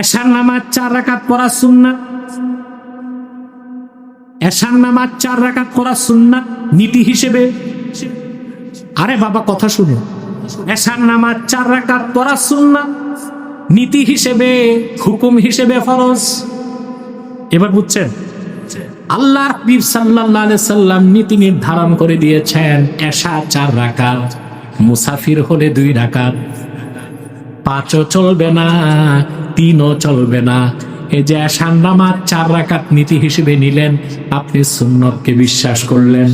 এশার নামাজ চার রাকাত পড়া সুন্নাত এশার নামাজ চার রাকাত পড়া সুন্নাত নীতি হিসেবে। আরে বাবা, কথা শুনো। এশার নামাজ চার রাকাত পড়া সুন্নাত নীতি হিসেবে, হুকুম হিসেবে ফরজ। এবার বুঝছেন? আল্লাহ হাবিব আলাইহি সাল্লাম নীতি নির্ধারণ করে দিয়েছেন এশা চার রাকাত, মুসাফির হলে দুই রাকাত পাঁচও চলবে না, তিনও চলবে না। এই যে এশার নামাজ চার রাকাত নীতি হিসেবে নিলেন, আপনি সুন্নতকে বিশ্বাস করলেন।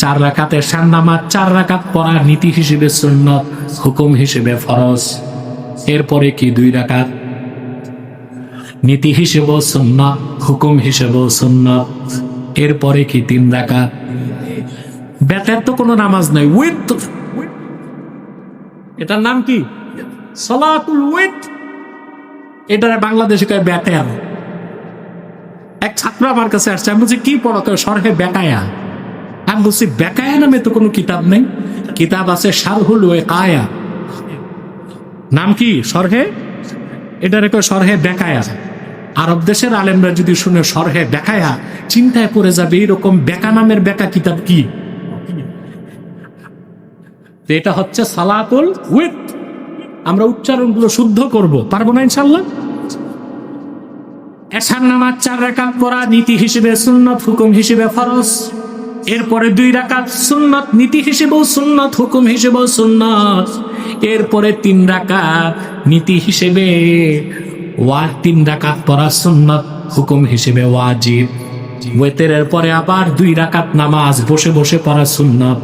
চার রাকাত এশার নামাজ, চার রাকাত পড়া নীতি হিসেবে সুন্নত, হুকুম হিসেবে ফরজ। এরপরে কি দুই রাকাত? নীতি হিসেবেও সুন্নত, হুকুম হিসেবেও সুন্নত। এরপরে কি তিন রাকাত? বেতের তো কোনো নামাজ নাই, উইথ এটার নাম কি? সলাতুল উইথ এটা বাংলাদেশে কয় বেতের এক ছাত্র আমার কাছে আসছে, আমি বলছি, কি পড়ো? কেউ সরহে বেকায়া আমি বলছি বেকায়া নামে তো কোনো কিতাব নেই? কিতাব আছে শারহুল ওয়ে কায়া নাম কি? সরহে এটা রেখে সরহে বেকায়া আরব দেশের আলেমরা যদি শুনে সরহে বেকায়া চিন্তায় পড়ে যাবে, এইরকম বেকা নামের বেকা কিতাব কি? এটা হচ্ছে সালাতুল উইথ আমরা উচ্চারণগুলো শুদ্ধ করব, পারব না ইনশাল্লাহ এশার নামাজ চার রাকাত পড়া নীতি হিসেবে সুন্নত, হুকুম হিসেবে ফরজ। এরপরে দুই রাকাত, সুন্নত নীতি হিসেবেও সুন্নত, হুকুম হিসেবেও সুন্নত। এরপরে তিন রাকাত নীতি হিসেবে ওয়া তিন রাকাত পড়া সুন্নত, হুকুম হিসেবে ওয়াজিব। ওয়েতেরের পরে আবার দুই রাকাত নামাজ, বসে বসে পড়া সুন্নত।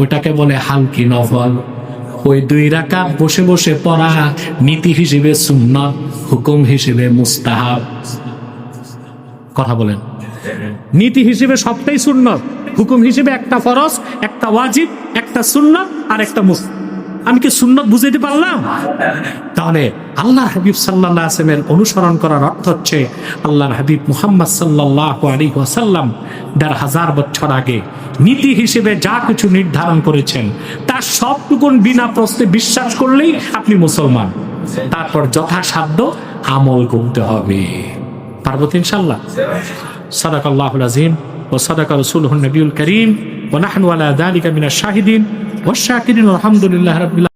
ওইটাকে বলে হালকি নফল। ওই দুই রাকাত বসে বসে পড়া নীতি হিসেবে সুন্নত, হুকুম হিসেবে মুস্তাহাব। কথা বলেন। নীতি হিসেবে সবটাই সুন্নত, হুকুম হিসেবে একটা ফরজ, একটা ওয়াজিব, একটা সুন্নত আর একটা মুস আমি কি সুন্নত বুঝাইতে পারলাম তাহলে আল্লাহ হাবিব সাল্লাহ আসলামের অনুসরণ করার অর্থ হচ্ছে আল্লাহর হাবিব মুহাম্মদ সাল্লাহ আলী ওয়াসাল্লাম দেড় হাজার বছর আগে নীতি হিসেবে যা কিছু নির্ধারণ করেছেন তার সবটুকুন বিনা প্রশ্নে বিশ্বাস করলেই আপনি মুসলমান তারপর যথাসাধ্য আমল করতে হবে পার্বত ইনশাল্লাহ صدق الله العظيم وصدق رسوله النبي الكريم ونحن على ذلك من الشاهدين ওয়াশাকিরিন আলহামদুলিল্লাহ রাব্বিল